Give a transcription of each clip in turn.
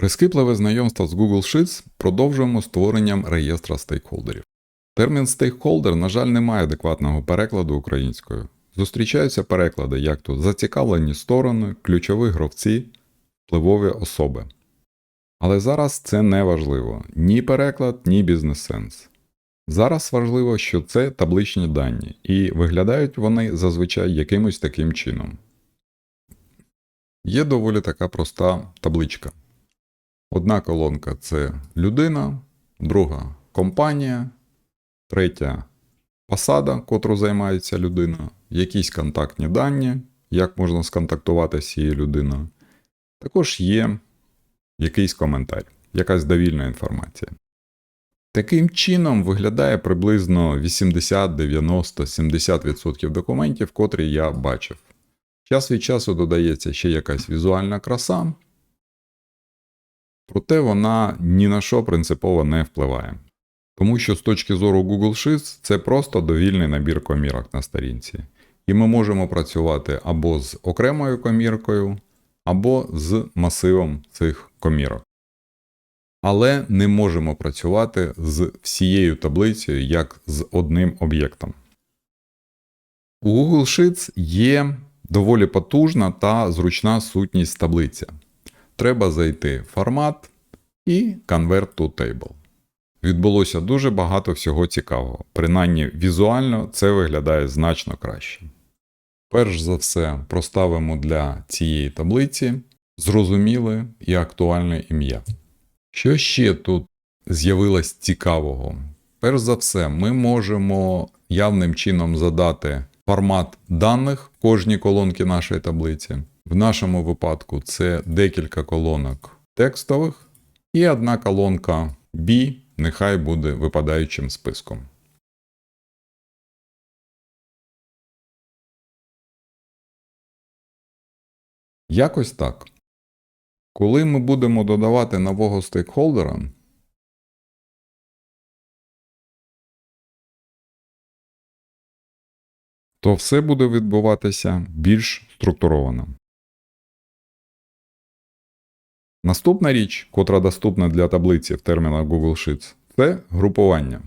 Прискіпливе знайомство з Google Sheets продовжуємо створенням реєстра стейкхолдерів. Термін стейкхолдер, на жаль, не має адекватного перекладу українською. Зустрічаються переклади, як то зацікавлені сторони, ключові гравці, впливові особи. Але зараз це не важливо ні переклад, ні бізнес-сенс. Зараз важливо, що це табличні дані, і виглядають вони зазвичай якимось таким чином. Є доволі така проста табличка. Одна колонка це людина, друга компанія, третя посада, котру займається людина, якісь контактні дані, як можна сконтактувати з цією людиною. Також є якийсь коментар, якась довільна інформація. Таким чином виглядає приблизно 80, 90, 70% документів, котрі я бачив. Час від часу додається ще якась візуальна краса, проте вона ні на що принципово не впливає. Тому що з точки зору Google Sheets це просто довільний набір комірок на сторінці. І ми можемо працювати або з окремою коміркою, або з масивом цих комірок. Але не можемо працювати з всією таблицею як з одним об'єктом. У Google Sheets є доволі потужна та зручна сутність таблиця. Треба зайти в формат і Convert to Table. Відбулося дуже багато всього цікавого. Принаймні візуально це виглядає значно краще. Перш за все, проставимо для цієї таблиці зрозуміле і актуальне ім'я. Що ще тут з'явилось цікавого? Перш за все, ми можемо явним чином задати формат даних кожній колонки нашої таблиці. В нашому випадку це декілька колонок текстових і одна колонка B, нехай буде випадаючим списком. Якось так. Коли ми будемо додавати нового стейкхолдера, то все буде відбуватися більш структуровано. Наступна річ, котра доступна для таблиці в термінах Google Sheets, це групування.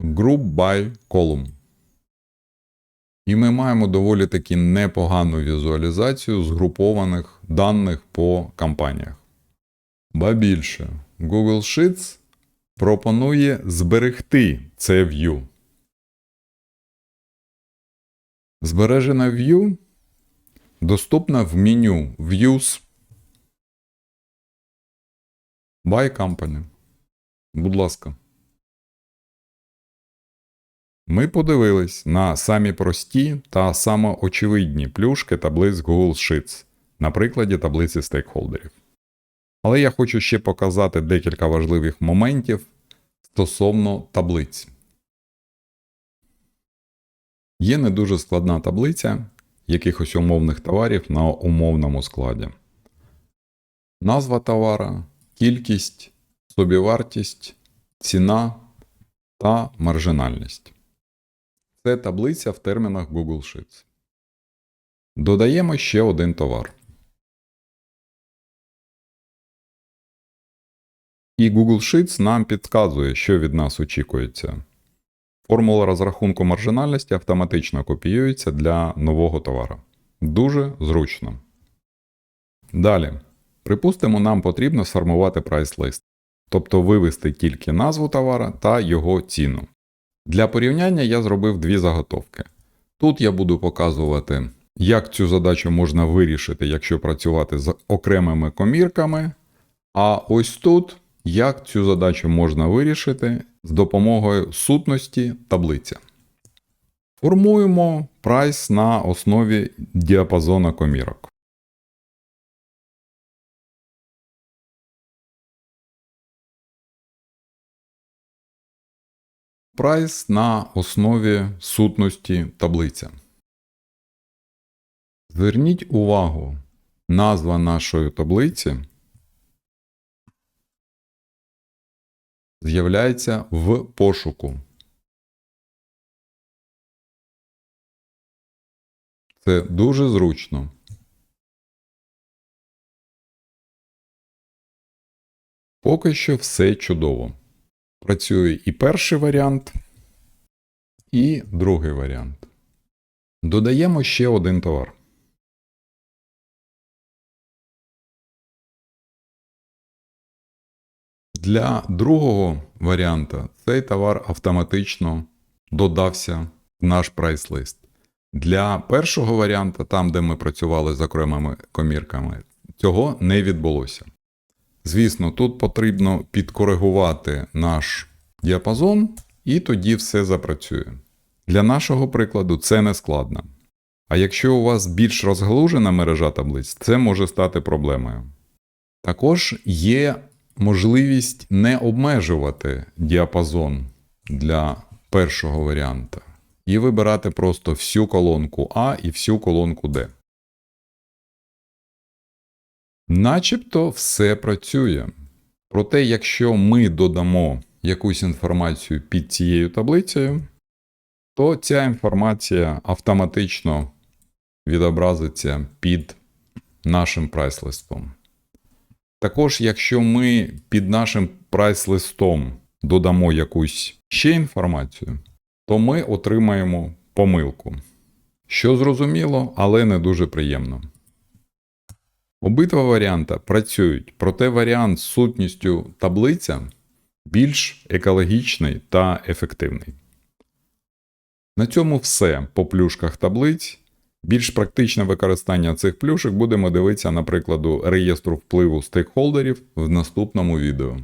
Group by column. І ми маємо доволі таки непогану візуалізацію згрупованих даних по кампаніях. Ба більше, Google Sheets пропонує зберегти це view. Збережена view доступна в меню Views by Company. Будь ласка. Ми подивились на самі прості та самоочевидні плюшки таблиць Google Sheets на прикладі таблиці стейкхолдерів. Але я хочу ще показати декілька важливих моментів стосовно таблиць. Є не дуже складна таблиця якихось умовних товарів на умовному складі. Назва товара, кількість, собівартість, ціна та маржинальність. Це таблиця в термінах Google Sheets. Додаємо ще один товар. І Google Sheets нам підказує, що від нас очікується. Формула розрахунку маржинальності автоматично копіюється для нового товару. Дуже зручно. Далі. Припустимо, нам потрібно сформувати прайс-лист, тобто вивести тільки назву товара та його ціну. Для порівняння я зробив дві заготовки. Тут я буду показувати, як цю задачу можна вирішити, якщо працювати з окремими комірками. А ось тут як цю задачу можна вирішити з допомогою сутності таблиця. Формуємо прайс на основі діапазона комірок. Прайс на основі сутності таблиця. Зверніть увагу, назва нашої таблиці з'являється в пошуку. Це дуже зручно. Поки що все чудово. Працює і перший варіант, і другий варіант. Додаємо ще один товар. Для другого варіанта цей товар автоматично додався в наш прайс-лист. Для першого варіанта, там, де ми працювали з окремими комірками, цього не відбулося. Звісно, тут потрібно підкоригувати наш діапазон, і тоді все запрацює. Для нашого прикладу це не складно. А якщо у вас більш розгалужена мережа таблиць, це може стати проблемою. Також є можливість не обмежувати діапазон для першого варіанта і вибирати просто всю колонку А і всю колонку Д. Начебто все працює. Проте, якщо ми додамо якусь інформацію під цією таблицею, то ця інформація автоматично відобразиться під нашим прайс-листом. Також, якщо ми під нашим прайс-листом додамо якусь ще інформацію, то ми отримаємо помилку. Що зрозуміло, але не дуже приємно. Обидва варіанти працюють, проте варіант з сутністю таблиця більш екологічний та ефективний. На цьому все по плюшках таблиць. Більш практичне використання цих плюшок будемо дивитися на прикладу реєстру впливу стейкхолдерів в наступному відео.